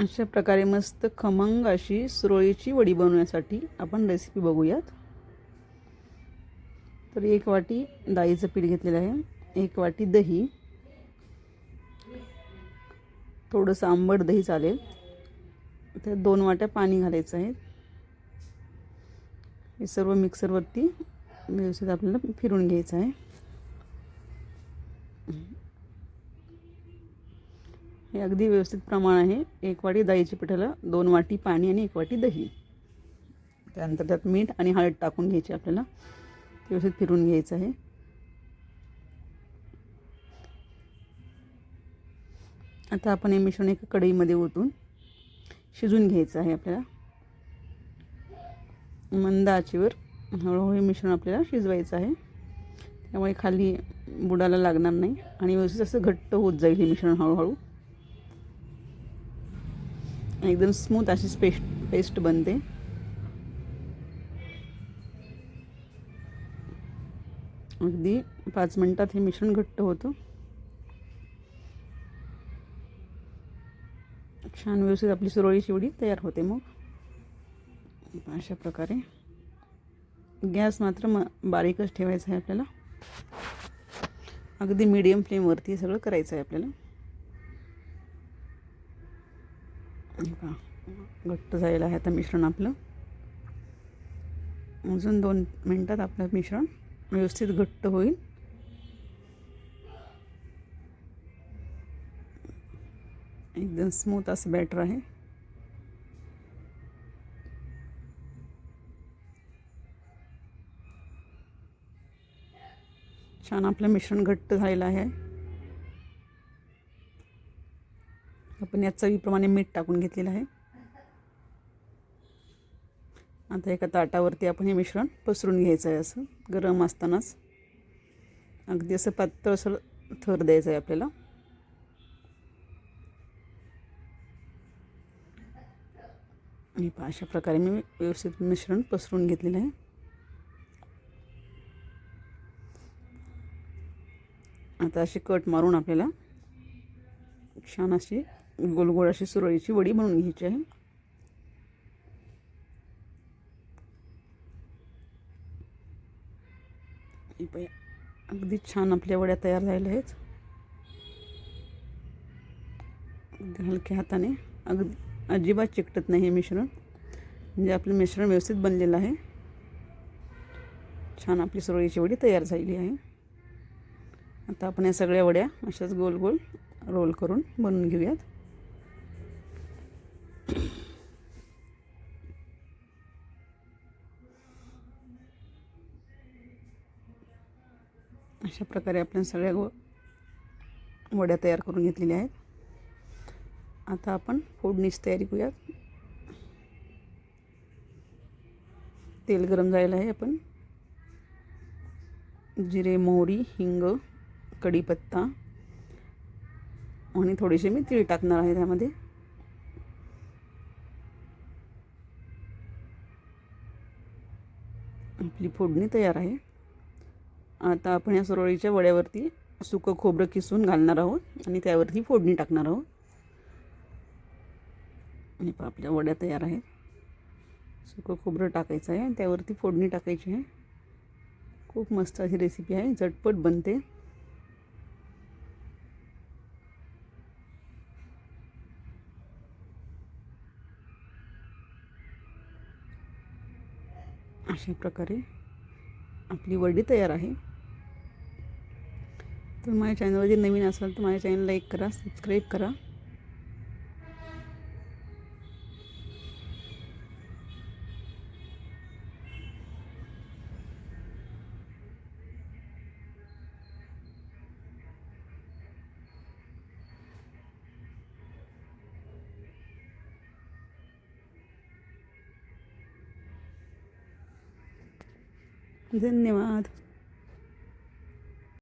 अशा प्रकारे मस्त खमंग अशी सुरळीची वडी बनवण्यासाठी आपण रेसिपी बघूयात. तर एक वाटी डाळीचं पीठ घेतलेलं आहे. एक वाटी दही. थोडंसं आंबट दही चालेल. तर दोन वाट्या पाणी घालायचं आहे. हे सर्व मिक्सरवरती व्यवस्थित आपल्याला फिरून घ्यायचं आहे. हे अगदी व्यवस्थित प्रमाण आहे. एक वाटी दहीची पिठाला दोन वाटी पाणी आणि एक वाटी दही. त्यानंतर त्यात मीठ आणि हळद टाकून घ्यायची आपल्याला. व्यवस्थित फिरून घ्यायचं आहे. आता आपण हे मिश्रण एका कढईमध्ये ओतून शिजून घ्यायचं आहे आपल्याला. मंद आचेवर हळूहळू हे मिश्रण आपल्याला शिजवायचं आहे. त्यामुळे खाली बुडाला लागणार नाही आणि व्यवस्थित असं घट्ट होत जाईल हे मिश्रण हळूहळू. एकदम स्मूथ अशी पेस्ट पेस्ट बनते. अगदी पाच मिनटात हे मिश्रण घट्ट होतं. छान व्यवस्थित आपली सुरळी शिवडी तयार होते मग. अशा प्रकारे. गॅस मात्र म बारीकच ठेवायचा आहे आपल्याला. अगदी मीडियम फ्लेमवरती सगळं करायचं आहे आपल्याला. घट्ट झालेलं आहे आता मिश्रण आपलं. अजून दोन मिनटात आपलं मिश्रण व्यवस्थित घट्ट होईल. एकदम स्मूथ असं बॅटर आहे. छान आपलं मिश्रण घट्ट झालेलं आहे. आपण या चवीप्रमाणे मीठ टाकून घेतलेलं आहे. आता एका ताटावरती आपण हे मिश्रण पसरून घ्यायचं आहे असं. गरम असतानाच. अगदी असं पातळसर थर द्यायचं आहे आपल्याला. आणि पहा अशा प्रकारे मी व्यवस्थित मिश्रण पसरून घेतलेलं आहे. आता अशी कट मारून आपल्याला छान अशी गोलगोल अशी सुरळीची वडी बनवून घ्यायची आहे. अगदी छान आपल्या वड्या तयार झालेल्या आहेत. अगदी हलक्या हाताने अगदी अजिबात चिकटत नाही हे मिश्रण. म्हणजे आपलं मिश्रण व्यवस्थित बनलेलं आहे. छान आपली सुरळीची वडी तयार झालेली आहे. आता आपण या सगळ्या वड्या अशाच गोल गोल रोल करून बनवून घेऊयात. अशा प्रकारे आपण सगळ्या गो वड्या तयार करून घेतलेल्या आहेत. आता आपण फोडणीची तयारी करूयात. तेल गरम जायला आहे आपण. जिरे मोहरी हिंग कढीपत्ता आणि थोडेसे मी तीळ टाकणार आहे त्यामध्ये. आपली फोडणी तयार आहे. आता आपण या सुरळीच्या वड्यावरती सुकं खोबरं किसून घालणार आहोत आणि त्यावरती फोडणी टाकणार आहोत. आणि आपल्या वड्या तयार आहेत. सुकं खोबरं टाकायचं आहे त्यावरती फोडणी टाकायची आहे. खूप मस्त अशी रेसिपी आहे. झटपट बनते. अशा प्रकारे आपली वडी तयार आहे. तुम्ही माझ्या चॅनलवरती नवीन असाल तर माझ्या चॅनल लाईक करा सबस्क्राईब करा. धन्यवाद.